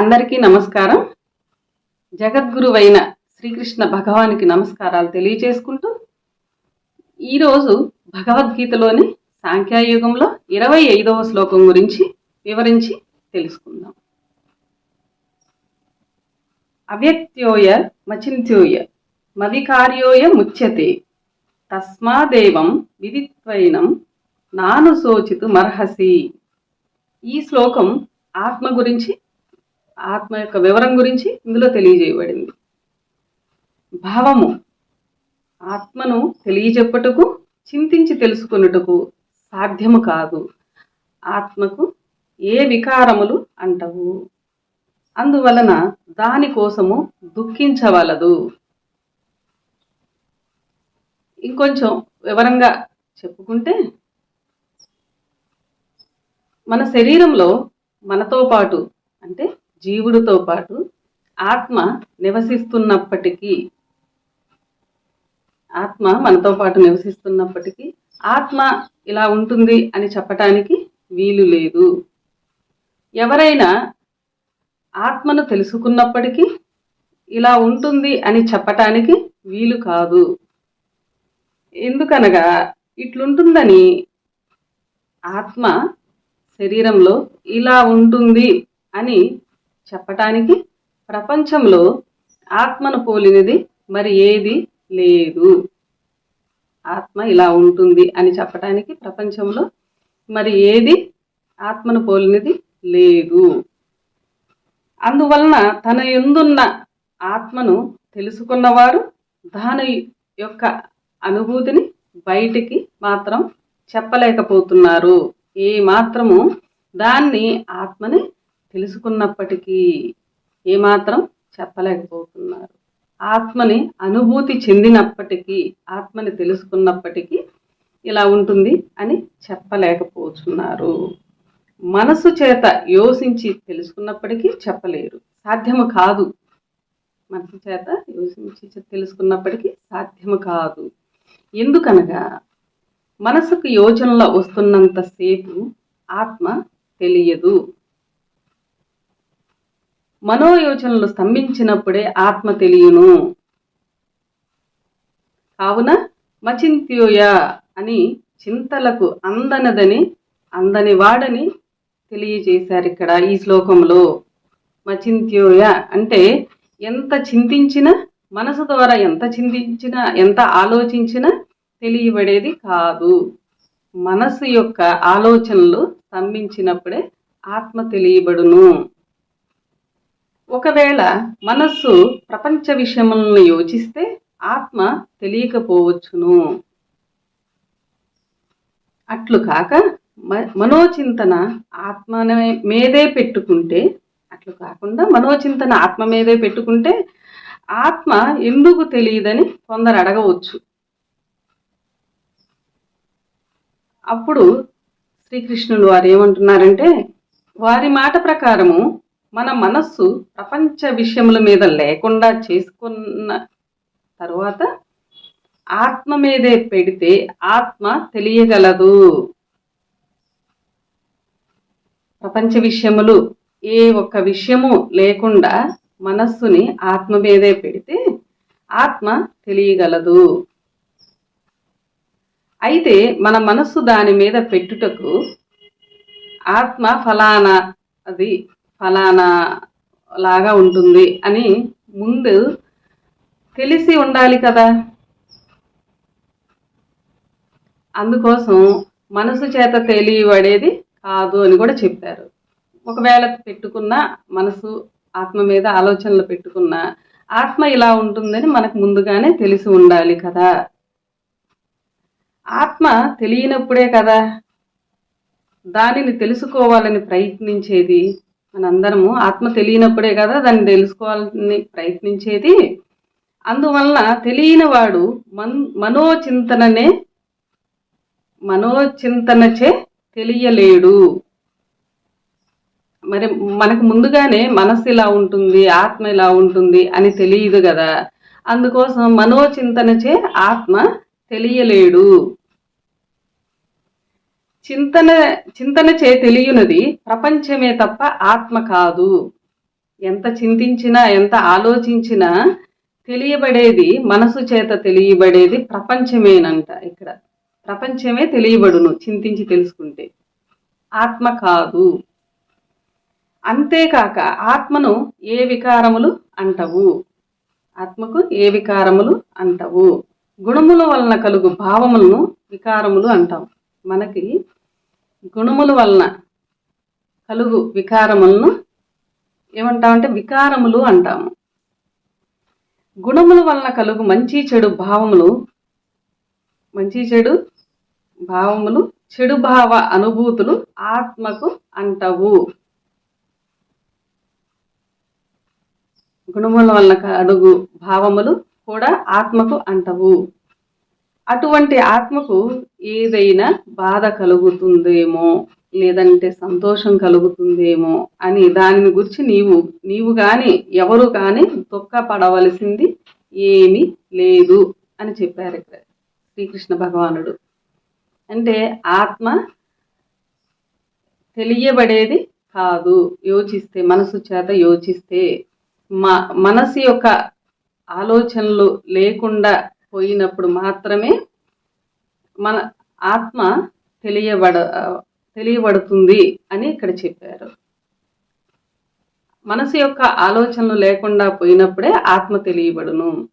అందరికీ నమస్కారం. జగద్గురువైన శ్రీకృష్ణ భగవానికి నమస్కారాలు తెలియజేసుకుంటూ ఈరోజు భగవద్గీతలోని సాంఖ్యాయుగంలో ఇరవై ఐదవ శ్లోకం గురించి వివరించి తెలుసుకుందాం. అవ్యక్త్యోయ మచింత్యోయ మవికార్యోయ ముచ్యతే తస్మాదేవం విదిత్వైనం నాను శోచితు మర్హసి ఈ శ్లోకం ఆత్మ గురించి ఆత్మ యొక్క వివరం గురించి ఇందులో తెలియజేయబడింది. భావము. ఆత్మను తెలియజెప్పటకు చింతించి తెలుసుకొనుటకు సాధ్యము కాదు. ఆత్మకు ఏ వికారములు అంటవు. అందువలన దానికోసము దుఃఖించవలదు. ఇంకొంచెం వివరంగా చెప్పుకుంటే మన శరీరంలో మనతో పాటు అంటే జీవుడితో పాటు ఆత్మ నివసిస్తున్నప్పటికీ ఆత్మ మనతో పాటు నివసిస్తున్నప్పటికీ ఆత్మ ఇలా ఉంటుంది అని చెప్పటానికి వీలు లేదు. ఎవరైనా ఆత్మను తెలుసుకున్నప్పటికీ ఇలా ఉంటుంది అని చెప్పటానికి వీలు కాదు. ఎందుకనగా ఇట్లుంటుందని ఆత్మ శరీరంలో ఇలా ఉంటుంది అని చెప్పటానికి ప్రపంచంలో ఆత్మను పోలినది మరి ఏది లేదు. ఆత్మ ఇలా ఉంటుంది అని చెప్పటానికి ప్రపంచంలో మరి ఏది ఆత్మను పోలినది లేదు. అందువలన తన ఎందున్న ఆత్మను తెలుసుకున్నవారు దాని యొక్క అనుభూతిని బయటికి మాత్రం చెప్పలేకపోతున్నారు. ఏ మాత్రము దాన్ని ఆత్మని తెలుసుకున్నప్పటికీ ఏమాత్రం చెప్పలేకపోతున్నారు. ఆత్మని అనుభూతి చెందినప్పటికీ ఆత్మని తెలుసుకున్నప్పటికీ ఇలా ఉంటుంది అని చెప్పలేకపోతున్నారు. మనసు చేత యోసించి తెలుసుకున్నప్పటికీ చెప్పలేరు. సాధ్యము కాదు. మనసు చేత యోసించి తెలుసుకున్నప్పటికీ సాధ్యము కాదు. ఎందుకనగా మనసుకు యోచనలో వస్తున్నంతసేపు ఆత్మ తెలియదు. మనోయోచనలు స్తంభించినప్పుడే ఆత్మ తెలియను. కావున మచింత్యోయ అని చింతలకు అందనదని అందని వాడని తెలియజేశారు ఇక్కడ ఈ శ్లోకంలో. మచింత్యోయ అంటే ఎంత చింతించినా మనసు ద్వారా ఎంత చింతించినా ఎంత ఆలోచించినా తెలియబడేది కాదు. మనసు యొక్క ఆలోచనలు స్తంభించినప్పుడే ఆత్మ తెలియబడును. ఒకవేళ మనస్సు ప్రపంచ విషయములను యోచిస్తే ఆత్మ తెలియకపోవచ్చును. అట్లు కాక మ- మనోచింతన ఆత్మ మీదే పెట్టుకుంటే అట్లు కాకుండా మనోచింతన ఆత్మ మీదే పెట్టుకుంటే ఆత్మ ఎందుకు తెలియదని కొందరు అడగవచ్చు. అప్పుడు శ్రీకృష్ణుడు వారు ఏమంటున్నారంటే వారి మాట ప్రకారము మన మనస్సు ప్రపంచ విషయముల మీద లేకుండా చేసుకున్న తరువాత ఆత్మ మీదే పెడితే ఆత్మ తెలియగలదు. ప్రపంచ విషయములు ఏ ఒక్క విషయము లేకుండా మనస్సుని ఆత్మ మీదే పెడితే ఆత్మ తెలియగలదు. అయితే మన మనస్సు దాని మీద పెట్టుటకు ఆత్మ ఫలానా అది ఫలానా లాగా ఉంటుంది అని ముందు తెలిసి ఉండాలి కదా. అందుకోసం మనసు చేత తెలియబడేది కాదు అని కూడా చెప్పారు. ఒకవేళ పెట్టుకున్న మనసు ఆత్మ మీద ఆలోచనలు పెట్టుకున్న ఆత్మ ఇలా ఉంటుందని మనకు ముందుగానే తెలిసి ఉండాలి కదా. ఆత్మ తెలియనప్పుడే కదా. దానిని తెలుసుకోవాలని ప్రయత్నించేది మనందరము ఆత్మ తెలియనప్పుడే కదా దాన్ని తెలుసుకోవాలని ప్రయత్నించేది. అందువలన తెలియని వాడు మన్ మనోచింతననే మనోచింతనచే తెలియలేడు. మరి మనకు ముందుగానే మనసు ఇలా ఉంటుంది ఆత్మ ఇలా ఉంటుంది అని తెలియదు కదా. అందుకోసం మనోచింతనచే ఆత్మ తెలియలేడు. చింతన చింతన చే తెలియనిది ప్రపంచమే తప్ప ఆత్మ కాదు. ఎంత చింతించినా ఎంత ఆలోచించినా తెలియబడేది మనసు చేత తెలియబడేది ప్రపంచమేనంట ఇక్కడ. ప్రపంచమే తెలియబడును చింతించి తెలుసుకుంటే. ఆత్మ కాదు. అంతేకాక ఆత్మను ఏ వికారములు అంటవు? ఆత్మకు ఏ వికారములు అంటవు? గుణముల వలన కలుగు భావములను వికారములు అంటాం. మనకి గుణముల వలన కలుగు వికారములను ఏమంటామంటే వికారములు అంటాము. గుణముల వలన కలుగు మంచి చెడు భావములు మంచి చెడు భావములు చెడు భావ అనుభూతులు ఆత్మకు అంటవు. గుణముల వలన కలుగు భావములు కూడా ఆత్మకు అంటవు. అటువంటి ఆత్మకు ఏదైనా బాధ కలుగుతుందేమో లేదంటే సంతోషం కలుగుతుందేమో అని దానిని గురించి నీవు నీవు కానీ ఎవరు కానీ దుఃఖపడవలసింది ఏమీ లేదు అని చెప్పారు ఇక్కడ శ్రీకృష్ణ భగవానుడు. అంటే ఆత్మ తెలియబడేది కాదు యోచిస్తే మనసు చేత యోచిస్తే మా మనసు యొక్క ఆలోచనలు లేకుండా పోయినప్పుడు మాత్రమే మన ఆత్మ తెలియబడ తెలియబడుతుంది అని ఇక్కడ చెప్పారు. మనసు యొక్క ఆలోచనలు లేకుండా పోయినప్పుడే ఆత్మ తెలియబడును.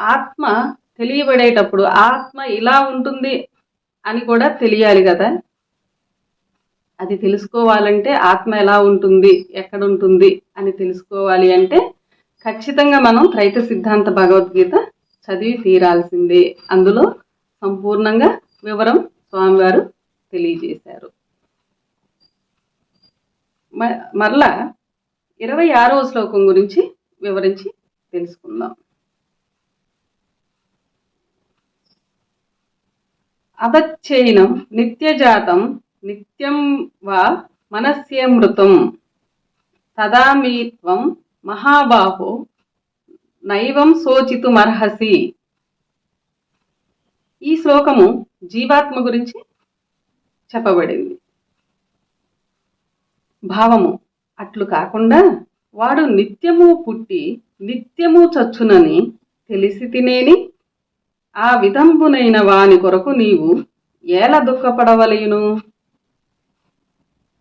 ఆత్మ తెలియబడేటప్పుడు ఆత్మ ఇలా ఉంటుంది అని కూడా తెలియాలి కదా. అది తెలుసుకోవాలంటే ఆత్మ ఎలా ఉంటుంది ఎక్కడ ఉంటుంది అని తెలుసుకోవాలి అంటే ఖచ్చితంగా మనం త్రైత సిద్ధాంత భగవద్గీత చదివి తీరాల్సిందే. అందులో సంపూర్ణంగా వివరం స్వామివారు తెలియజేశారు. మ- మరలా ఇరవై ఆరవ శ్లోకం గురించి వివరించి తెలుసుకుందాం. అదచ్చైనం నిత్యజాతం నిత్యం వా మనస్యమృతం తదామీత్వం మహాబాహో నైవం శోచితుమర్హసి. ఈ శ్లోకము జీవాత్మ గురించి చెప్పబడింది. భావము అట్లు కాకుండా వాడు నిత్యము పుట్టి నిత్యము చచ్చునని తెలిసి తినేని ఆ విధంబునైన వాని కొరకు నీవు ఎలా దుఃఖపడవలయును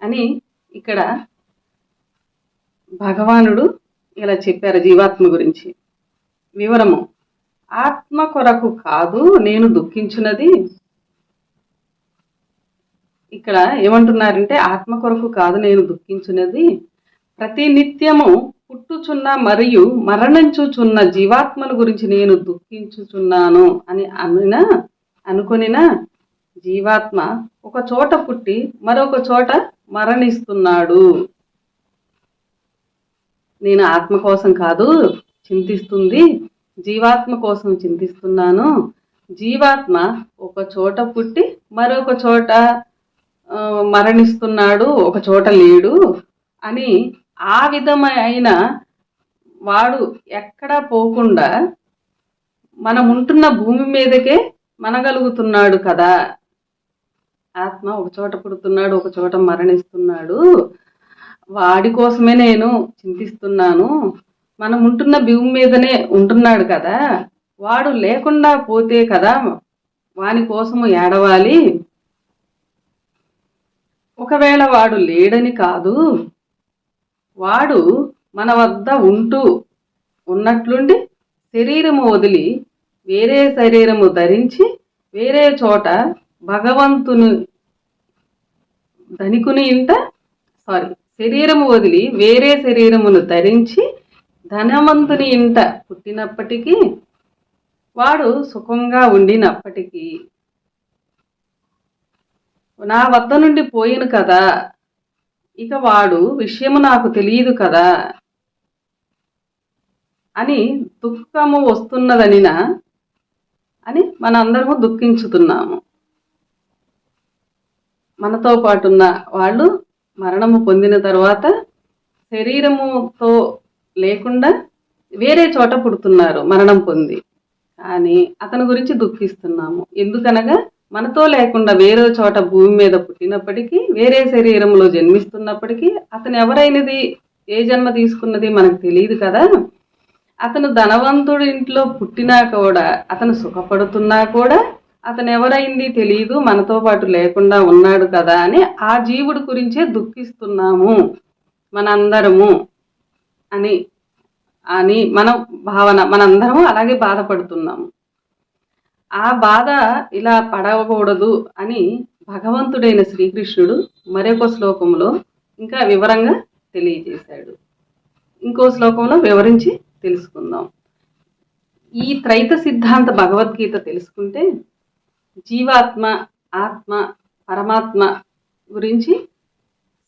అని ఇక్కడ భగవానుడు ఇలా చెప్పారు జీవాత్మ గురించి. వివరము. ఆత్మ కొరకు కాదు నేను దుఃఖించున్నది ఇక్కడ ఏమంటున్నారంటే ఆత్మ కొరకు కాదు నేను దుఃఖించున్నది ప్రతి నిత్యము పుట్టుచున్న మరియు మరణించుచున్న జీవాత్మల గురించి నేను దుఃఖించుచున్నాను అని అనిన అనుకొనిన జీవాత్మ ఒక చోట పుట్టి మరొక చోట మరణిస్తున్నాడు. నేను ఆత్మ కోసం కాదు చింతిస్తుంది. జీవాత్మ కోసం చింతిస్తున్నాను. జీవాత్మ ఒక చోట పుట్టి మరొక చోట మరణిస్తున్నాడు ఒక చోట లేడు అని ఆ విధమైన వాడు ఎక్కడా పోకుండా మనం ఉంటున్న భూమి మీదకే మనగలుగుతున్నాడు కదా. ఆత్మ ఒక చోట పుడుతున్నాడు ఒక చోట మరణిస్తున్నాడు. వాడి కోసమే నేను చింతిస్తున్నాను. మనం ఉంటున్న భూమి మీదనే ఉంటున్నాడు కదా. వాడు లేకుండా పోతే కదా వాని కోసము ఏడవాలి? ఒకవేళ వాడు లేడని కాదు వాడు మన వద్ద ఉంటూ ఉన్నట్లుండి శరీరము వదిలి వేరే శరీరము ధరించి వేరే చోట భగవంతుని ధనికుని ఇంట సారీ శరీరము వదిలి వేరే శరీరమును ధరించి ధనవంతుని ఇంట పుట్టినప్పటికీ వాడు సుఖంగా ఉండినప్పటికీ నా వద్ద నుండి పోయిన కదా ఇక వాడు విషయము నాకు తెలియదు కదా అని దుఃఖము వస్తున్నదనినా అని మనందరము దుఃఖించుతున్నాము. మనతో పాటున్న వాళ్ళు మరణము పొందిన తర్వాత శరీరముతో లేకుండా వేరే చోట పుడుతున్నారు మరణం పొంది. కానీ అతని గురించి దుఃఖిస్తున్నాము. ఎందుకనగా మనతో లేకుండా వేరే చోట భూమి మీద పుట్టినప్పటికీ వేరే శరీరంలో జన్మిస్తున్నప్పటికీ అతను ఎవరైనది ఏ జన్మ తీసుకున్నది మనకు తెలియదు కదా. అతను ధనవంతుడి ఇంట్లో పుట్టినా కూడా అతను సుఖపడుతున్నా కూడా అతను ఎవరైంది తెలియదు మనతో పాటు లేకుండా ఉన్నాడు కదా అని ఆ జీవుడి గురించే దుఃఖిస్తున్నాము మనందరము అని అని మన భావన మనందరము అలాగే బాధపడుతున్నాము. ఆ బాధ ఇలా పడకూడదు అని భగవంతుడైన శ్రీకృష్ణుడు మరొక శ్లోకంలో ఇంకా వివరంగా తెలియజేశాడు. ఇంకో శ్లోకంలో వివరించి తెలుసుకుందాం. ఈ త్రైత సిద్ధాంత భగవద్గీత తెలుసుకుంటే జీవాత్మ ఆత్మ పరమాత్మ గురించి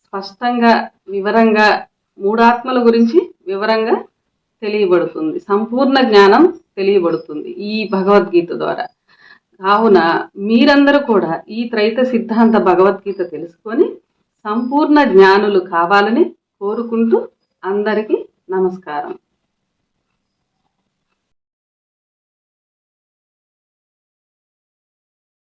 స్పష్టంగా వివరంగా మూడాత్మల గురించి వివరంగా తెలియబడుతుంది. సంపూర్ణ జ్ఞానం తెలియబడుతుంది ఈ భగవద్గీత ద్వారా. కావున మీరందరూ కూడా ఈ త్రైత సిద్ధాంత భగవద్గీత తెలుసుకొని సంపూర్ణ జ్ఞానులు కావాలని కోరుకుంటూ అందరికీ నమస్కారం.